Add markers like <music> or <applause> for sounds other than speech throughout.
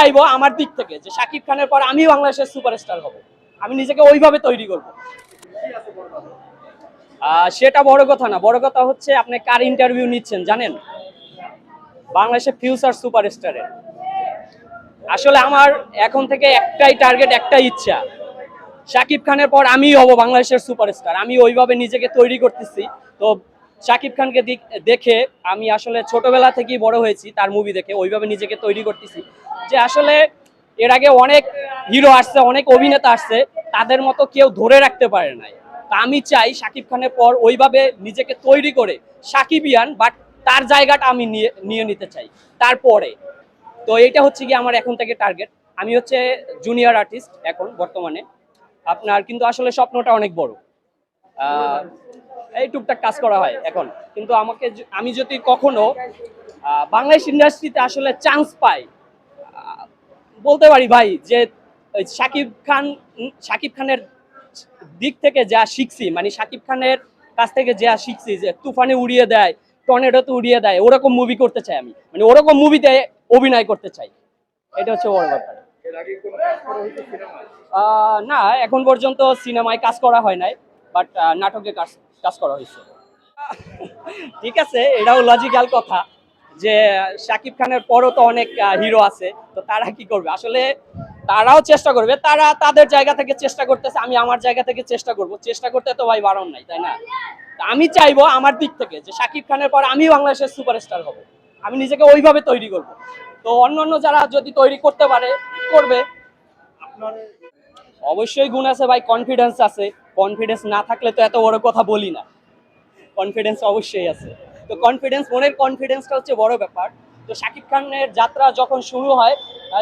চাইব আমার দিক থেকে যে শাকিব খানের পর আমি বাংলাদেশের সুপারস্টার হব। আমি নিজেকে ওইভাবে তৈরি করব। সেটা বড় কথা না। বড় কথা হচ্ছে আপনি কার ইন্টারভিউ নিচ্ছেন, জানেন? বাংলাদেশের ফিউচার সুপারস্টারের আসলে আমার এখন থেকে একটাই টার্গেট একটাই ইচ্ছা। শাকিব খানের পর আমিই হব বাংলাদেশের সুপারস্টার আমি ওইভাবে নিজেকে তৈরি করতেছি। তো শাকিব খানকে দেখে আমি আসলে ছোটবেলা থেকেই বড় হয়েছি তার মুভি দেখে, ওইভাবে নিজেকে তৈরি করতেছি। যে আসলে এর আগে অনেক হিরো আসছে, অনেক অভিনেতা আসছে, তাদের মতো কেউ ধরে রাখতে পারে নাই। তা আমি চাই শাকিব খানের পর ওইভাবে নিজেকে তৈরি করে সাকিবিয়ান বাট তার জায়গাটা আমি নিয়ে নিয়ে নিতে চাই। তারপরে, তো এটা হচ্ছে কি আমার এখন থেকে টার্গেট আমি হচ্ছে জুনিয়র আর্টিস্ট এখন বর্তমানে। আপনার কিন্তু আসলে স্বপ্নটা অনেক বড়। এই টুকটাক কাজ করা হয় এখন। কিন্তু আমাকে আমি যদি কখনো বাংলাদেশ ইন্ডাস্ট্রিতে আসলে চান্স পাই বলতে পারি ভাই যে শাকিব খান শাকিব খানের দিক থেকে যা শিখছি মানে শাকিব খানের কাছ থেকে যা শিখছি, যে তুফানে উড়িয়ে দেয়, টর্নেডোতে উড়িয়ে দেয়, ওরকম মুভি করতে চাই আমি। মানে ওরকম মুভিতে অভিনয় করতে চাই। এটা হচ্ছে বড় ব্যাপার। না, এখন পর্যন্ত সিনেমায় কাজ করা হয় নাই বাট নাটকে কাজ কাজ করা হয়েছে। ঠিক আছে এটাও লজিক্যাল কথা যে শাকিব খানের পরও তো অনেক হিরো আছে, তো তারা কি করবে? আসলে তারাও চেষ্টা করবে, তারা তাদের জায়গা থেকে চেষ্টা করতেছে, আমি আমার জায়গা থেকে চেষ্টা করব। চেষ্টা করতে তো ভাই বারণ নাই, তাই না? আমি চাইব আমার দিক থেকে যে শাকিব খানের পর আমি বাংলাদেশের সুপারস্টার হব। আমি নিজেকে ওইভাবে তৈরি করব। তো অন্য অন্য যারা যদি তৈরি করতে পারে, করবে। অবশ্যই গুণ আছে ভাই কনফিডেন্স আছে। কনফিডেন্স না থাকলে তো এত বড় কথা বলি না। কনফিডেন্স অবশ্যই আছে। তো কনফিডেন্স মনের কনফিডেন্সটা হচ্ছে বড় ব্যাপার। তো শাকিব খানের যাত্রা যখন শুরু হয়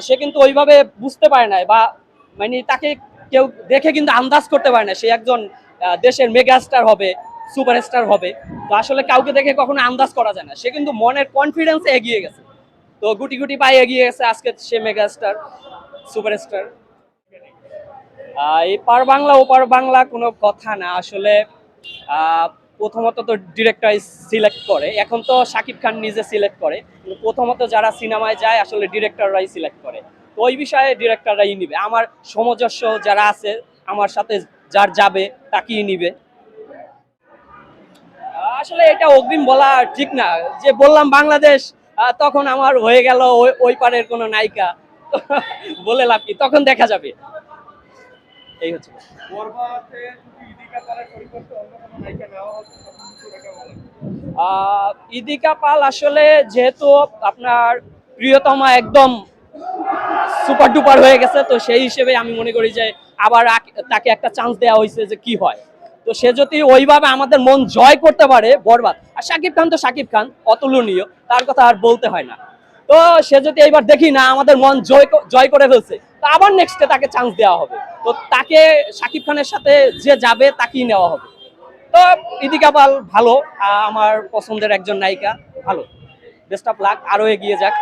সে কিন্তু ওইভাবে বুঝতে পারে না বা মানে তাকে কেউ দেখে কিন্তু আন্দাজ করতে পারে না সে একজন দেশের মেগাস্টার হবে সুপারস্টার হবে। তো আসলে কাউকে দেখে কখনো আন্দাজ করা যায় না। সে কিন্তু মনের কনফিডেন্সে এগিয়ে গেছে। তো গুটি গুটি পায়ে এগিয়ে গেছে আজকে সে মেগাস্টার সুপারস্টার এপার বাংলা ওপার বাংলা কোনো কথা না। আসলে প্রথমত তো ডিরেক্টর সিলেক্ট করে। এখন তো শাকিব খান নিজে সিলেক্ট করে। প্রথমত যারা সিনেমায় যায়, আসলে ডিরেক্টররাই সিলেক্ট করে। তো ওই বিষয়ে ডিরেক্টররাই নিবে। আমার সমজস্ব যারা আছে, আমার সাথে যার যাবে, তাকেই নিবে। আসলে এটা অগ্রিম বলা ঠিক না। যে বললাম বাংলাদেশ তখন আমার হয়ে গেল ওই পারের কোনো নায়িকা। <laughs> বলে লাভ কি? তখন দেখা যাবে। এই হচ্ছে ইদিকা পাল আসলে যেহেতু আপনার প্রিয়তমা একদম সুপার ডুপার হয়ে গেছে তো সেই হিসেবে আমি মনে করি যে আবার তাকে একটা চান্স দেওয়া হয়েছে যে কি হয়। তো সে যদি ওইভাবে আমাদের মন জয় করতে পারে বরবাদ। আর শাকিব খান তো শাকিব খান অতুলনীয় তার কথা আর বলতে হয় না। তো সে যদি এইবার দেখি না, আমাদের মন জয় জয় করে ফেলছে, তো আবার নেক্সটে তাকে চান্স দেওয়া হবে। তো তাকে সাকিব খানের সাথে যে যাবে, তাকেই নেওয়া হবে। তো ইদিকা পাল ভালো আমার পছন্দের একজন নায়িকা, ভালো। বেস্ট অফ লাক আরও এগিয়ে যাক।